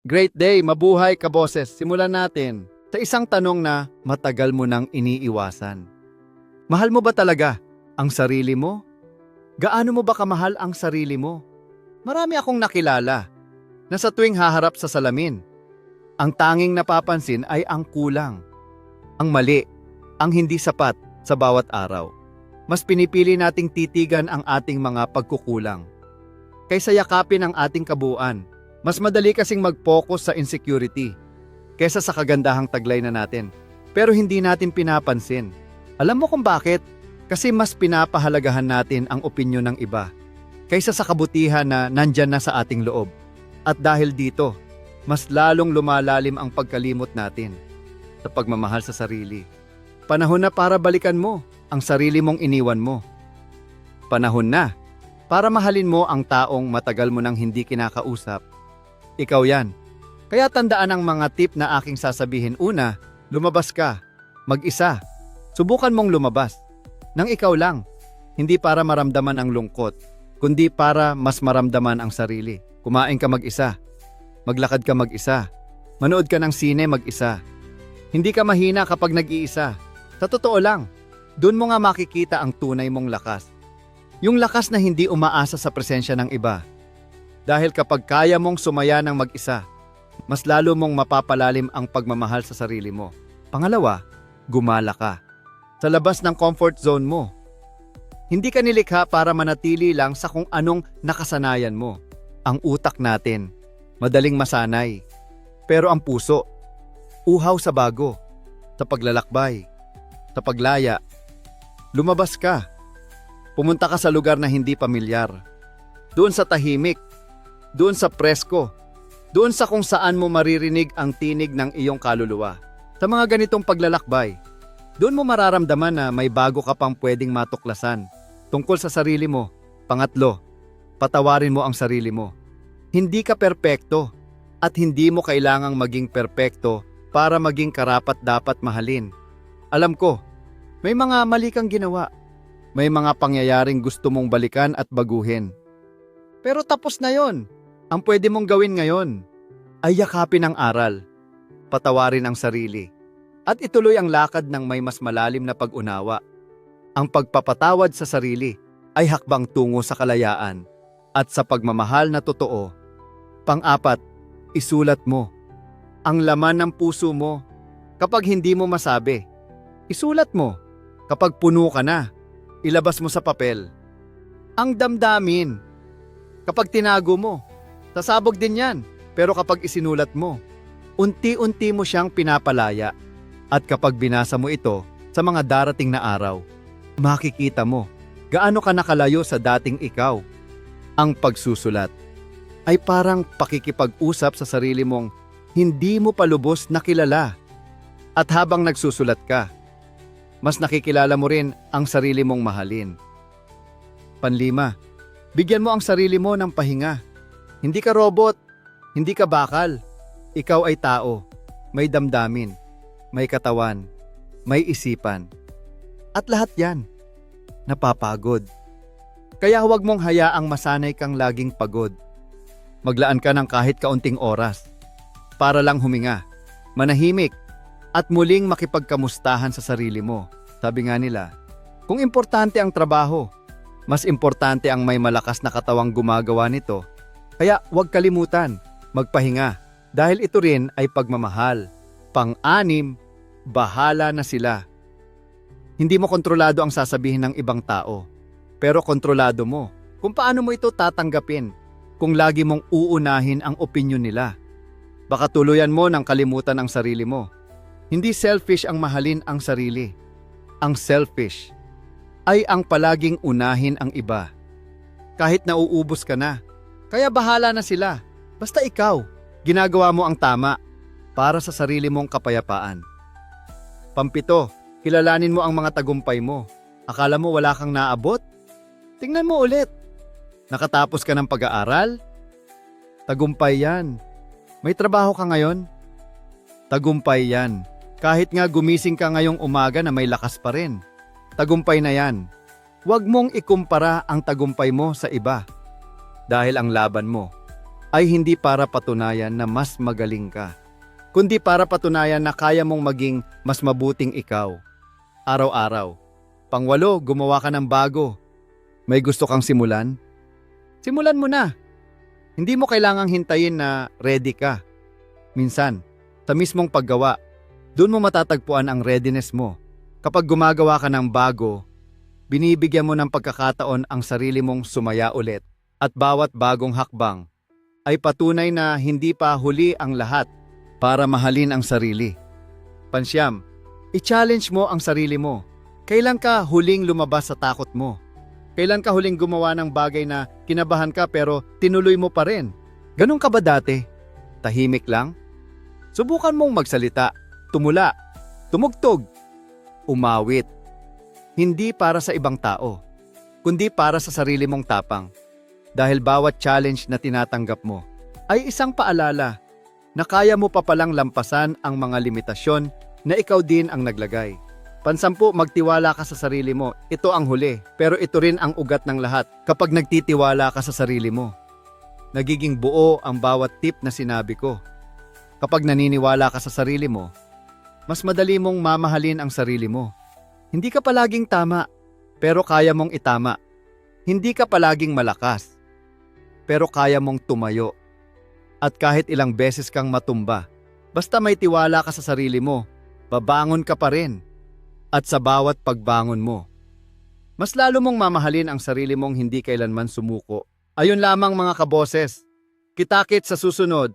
Great day, mabuhay ka boses. Simulan natin sa isang tanong na matagal mo nang iniiwasan. Mahal mo ba talaga ang sarili mo? Gaano mo ba kamahal ang sarili mo? Marami akong nakilala na sa tuwing haharap sa salamin, ang tanging napapansin ay ang kulang, ang mali, ang hindi sapat sa bawat araw. Mas pinipili nating titigan ang ating mga pagkukulang. Kaysa yakapin ang ating kabuuan, mas madali kasing mag-focus sa insecurity kaysa sa kagandahang taglay na natin. Pero hindi natin pinapansin. Alam mo kung bakit? Kasi mas pinapahalagahan natin ang opinyon ng iba kaysa sa kabutihan na nandyan na sa ating loob. At dahil dito, mas lalong lumalalim ang pagkalimot natin sa pagmamahal sa sarili. Panahon na para balikan mo ang sarili mong iniwan mo. Panahon na para mahalin mo ang taong matagal mo nang hindi kinakausap. Ikaw yan. Kaya tandaan ang mga tip na aking sasabihin. Una, lumabas ka. Mag-isa. Subukan mong lumabas. Nang ikaw lang. Hindi para maramdaman ang lungkot, kundi para mas maramdaman ang sarili. Kumain ka mag-isa. Maglakad ka mag-isa. Manood ka ng sine mag-isa. Hindi ka mahina kapag nag-iisa. Sa totoo lang, doon mo nga makikita ang tunay mong lakas. Yung lakas na hindi umaasa sa presensya ng iba. Dahil kapag kaya mong sumaya ng mag-isa, mas lalo mong mapapalalim ang pagmamahal sa sarili mo. Pangalawa, gumala ka. Sa labas ng comfort zone mo. Hindi ka nilikha para manatili lang sa kung anong nakasanayan mo. Ang utak natin, madaling masanay. Pero ang puso, uhaw sa bago, sa paglalakbay, sa paglaya. Lumabas ka. Pumunta ka sa lugar na hindi pamilyar. Doon sa tahimik, doon sa presko, doon sa kung saan mo maririnig ang tinig ng iyong kaluluwa. Sa mga ganitong paglalakbay, doon mo mararamdaman na may bago ka pang pwedeng matuklasan tungkol sa sarili mo. Pangatlo, patawarin mo ang sarili mo. Hindi ka perpekto at hindi mo kailangang maging perpekto para maging karapat dapat mahalin. Alam ko, may mga mali kang ginawa. May mga pangyayaring gusto mong balikan at baguhin. Pero tapos na yon. Ang pwede mong gawin ngayon ay yakapin ang aral, patawarin ang sarili, at ituloy ang lakad ng may mas malalim na pag-unawa. Ang pagpapatawad sa sarili ay hakbang tungo sa kalayaan at sa pagmamahal na totoo. Pang-apat, isulat mo ang laman ng puso mo kapag hindi mo masabi. Isulat mo kapag puno ka na. Ilabas mo sa papel. Ang damdamin. Kapag tinago mo, sasabog din yan. Pero kapag isinulat mo, unti-unti mo siyang pinapalaya. At kapag binasa mo ito sa mga darating na araw, makikita mo gaano ka nakalayo sa dating ikaw. Ang pagsusulat ay parang pakikipag-usap sa sarili mong hindi mo palubos nakilala. At habang nagsusulat ka, mas nakikilala mo rin ang sarili mong mahalin. Panlima, bigyan mo ang sarili mo ng pahinga. Hindi ka robot, hindi ka bakal. Ikaw ay tao, may damdamin, may katawan, may isipan. At lahat yan, napapagod. Kaya huwag mong hayaang masanay kang laging pagod. Maglaan ka ng kahit kaunting oras para lang huminga, manahimik, at muling makipagkamustahan sa sarili mo. Sabi nga nila, kung importante ang trabaho, mas importante ang may malakas na katawang gumagawa nito. Kaya huwag kalimutan, magpahinga, dahil ito rin ay pagmamahal. Pang-anim, bahala na sila. Hindi mo kontrolado ang sasabihin ng ibang tao, pero kontrolado mo kung paano mo ito tatanggapin kung lagi mong uunahin ang opinyon nila. Baka tuluyan mo ng kalimutan ang sarili mo. Hindi selfish ang mahalin ang sarili. Ang selfish ay ang palaging unahin ang iba. Kahit nauubos ka na, kaya bahala na sila. Basta ikaw, ginagawa mo ang tama para sa sarili mong kapayapaan. Pampito, kilalanin mo ang mga tagumpay mo. Akala mo wala kang naabot? Tingnan mo ulit. Nakatapos ka ng pag-aaral? Tagumpay yan. May trabaho ka ngayon? Tagumpay yan. Kahit nga gumising ka ngayong umaga na may lakas pa rin. Tagumpay na yan. Huwag mong ikumpara ang tagumpay mo sa iba. Dahil ang laban mo ay hindi para patunayan na mas magaling ka, kundi para patunayan na kaya mong maging mas mabuting ikaw. Araw-araw. Pangwalo, gumawa ka ng bago. May gusto kang simulan? Simulan mo na. Hindi mo kailangang hintayin na ready ka. Minsan, sa mismong paggawa, doon mo matatagpuan ang readiness mo. Kapag gumagawa ka ng bago, binibigyan mo ng pagkakataon ang sarili mong sumaya ulit at bawat bagong hakbang ay patunay na hindi pa huli ang lahat para mahalin ang sarili. Pansyam, i-challenge mo ang sarili mo. Kailan ka huling lumabas sa takot mo? Kailan ka huling gumawa ng bagay na kinabahan ka pero tinuloy mo pa rin? Ganon ka ba dati? Tahimik lang? Subukan mong magsalita, tumula, tumugtog, umawit. Hindi para sa ibang tao, kundi para sa sarili mong tapang. Dahil bawat challenge na tinatanggap mo ay isang paalala na kaya mo pa palang lampasan ang mga limitasyon na ikaw din ang naglagay. Pansampu, magtiwala ka sa sarili mo. Ito ang huli, pero ito rin ang ugat ng lahat kapag nagtitiwala ka sa sarili mo. Nagiging buo ang bawat tip na sinabi ko. Kapag naniniwala ka sa sarili mo, mas madali mong mamahalin ang sarili mo. Hindi ka palaging tama, pero kaya mong itama. Hindi ka palaging malakas, pero kaya mong tumayo. At kahit ilang beses kang matumba, basta may tiwala ka sa sarili mo, babangon ka pa rin. At sa bawat pagbangon mo, mas lalo mong mamahalin ang sarili mong hindi kailanman sumuko. Ayun lamang mga kaboses. Kitakit sa susunod.